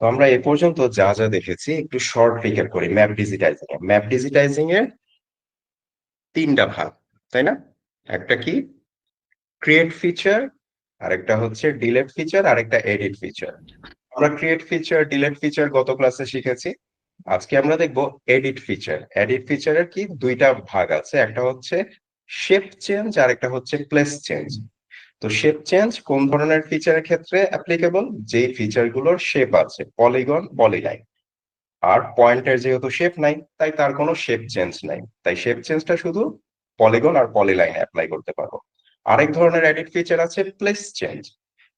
তো আমরা এ পর্যন্ত যা যা দেখেছি, একটু শর্ট রিক্যাপ করি ম্যাপ ডিজিটাইজিং এ। ম্যাপ ডিজিটাইজিং এর তিনটা ভাগ, তাই না? একটা কি? ক্রিয়েট ফিচার আরেকটা হচ্ছে ডিলেট ফিচার আরেকটা এডিট ফিচার আমরা ক্রিয়েট ফিচার ডিলেট ফিচার গত ক্লাসে শিখেছি। আজকে আমরা দেখব এডিট ফিচার এডিট ফিচারের কি? দুইটা ভাগ আছে, একটা হচ্ছে শেপ চেঞ্জ আর একটা হচ্ছে প্লেস চেঞ্জ তো শেপ চেঞ্জ কোন ধরনের ফিচারের ক্ষেত্রে অ্যাপ্লিকেবল যেই ফিচারগুলোর শেপ আছে পলিগন পলিলাইন আর পয়েন্টের যেহেতু শেপ নাই, তাই তার কোনো শেপ চেঞ্জ নাই। তাই শেপ চেঞ্জটা শুধু পলিগন আর পলিলাইনে অ্যাপ্লাই করতে পারব। আরেক ধরনের এডিট ফিচার আছে প্লেস চেঞ্জ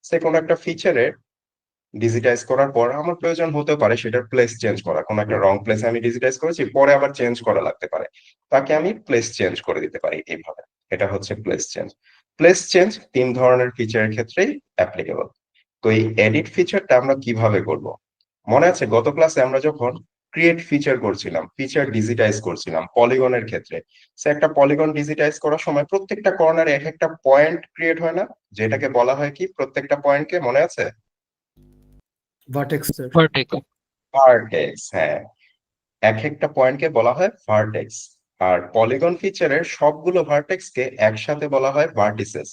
সে কোনো একটা ফিচারের ডিজিটাইজ করার পর আমার প্রয়োজন হতে পারে সেটার প্লেস চেঞ্জ করা। কোনো একটা রং প্লেস আমি ডিজিটাইজ করেছি, পরে আবার চেঞ্জ করা লাগতে পারে। তাকে আমি প্লেস চেঞ্জ করে দিতে পারি এইভাবে। এটা হচ্ছে প্লেস চেঞ্জ প্লেস চেঞ্জ তিন ধরনের ফিচারের ক্ষেত্রেই অ্যাপ্লিকেবল তো এই এডিট ফিচারটা আমরা কীভাবে করব? মনে আছে গত ক্লাসে আমরা যখন ক্রিয়েট ফিচার করছিলাম ফিচার ডিজিটাইজ করছিলাম পলিগনের ক্ষেত্রে সে একটা পলিগন ডিজিটাইজ করার সময় প্রত্যেকটা কর্নারে এক একটা পয়েন্ট ক্রিয়েট হয় না? যেটাকে বলা হয় কি? প্রত্যেকটা পয়েন্টকে মনে আছে? ভার্টেক্স স্যার ভার্টেক্স ভার্টেক্স হ্যাঁ। এক একটা পয়েন্টকে বলা হয় ভার্টেক্স আর পলিগন ফিচারের সবগুলো ভার্টেক্সকে একসাথে বলা হয় ভার্টিসেস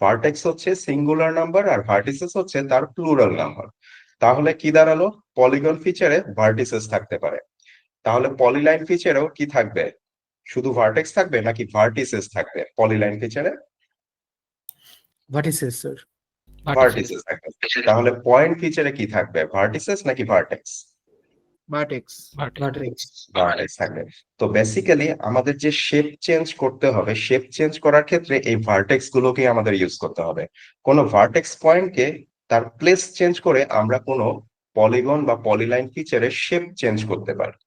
ভার্টেক্স হচ্ছে সিঙ্গুলার নাম্বার আর ভার্টিসেস হচ্ছে তার প্লুরাল নাম্বার তাহলে কি দাঁড়াল? পলিগন ফিচারে ভার্টিসেস থাকতে পারে। তাহলে পলিলাইন ফিচারেও কি থাকবে? শুধু ভার্টেক্স থাকবে নাকি ভার্টিসেস থাকবে? পলিলাইন ফিচারে ভার্টিসেস স্যার ভার্টিসেস থাকবে। তাহলে পয়েন্ট ফিচারে কি থাকবে? ভার্টিসেস নাকি ভার্টেক্স ভার্টেক্স ভার্টেক্স ভার্টেক্স থাকবে। তো বেসিক্যালি আমাদের যে শেপ চেঞ্জ করতে হবে শেপ চেঞ্জ করার ক্ষেত্রে এই ভার্টেক্স গুলোকে আমাদের ইউজ করতে হবে। কোনো ভার্টেক্স পয়েন্টকে তার প্লেস চেঞ্জ করে আমরা কোনো পলিগন বা পলিলাইন ফিচারে শেপ চেঞ্জ করতে পারি।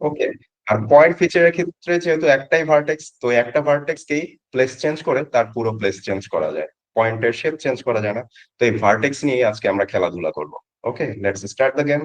ওকে আর পয়েন্ট ফিচারের ক্ষেত্রে যেহেতু একটাই ভার্টেক্স তো একটা ভার্টেক্সকেই প্লেস চেঞ্জ করে তার পুরো প্লেস চেঞ্জ করা যায়। পয়েন্টের শেপ চেঞ্জ করা যায় না। তো এই ভার্টেক্স নিয়ে আজকে আমরা খেলাধুলা করব। Okay let's start the game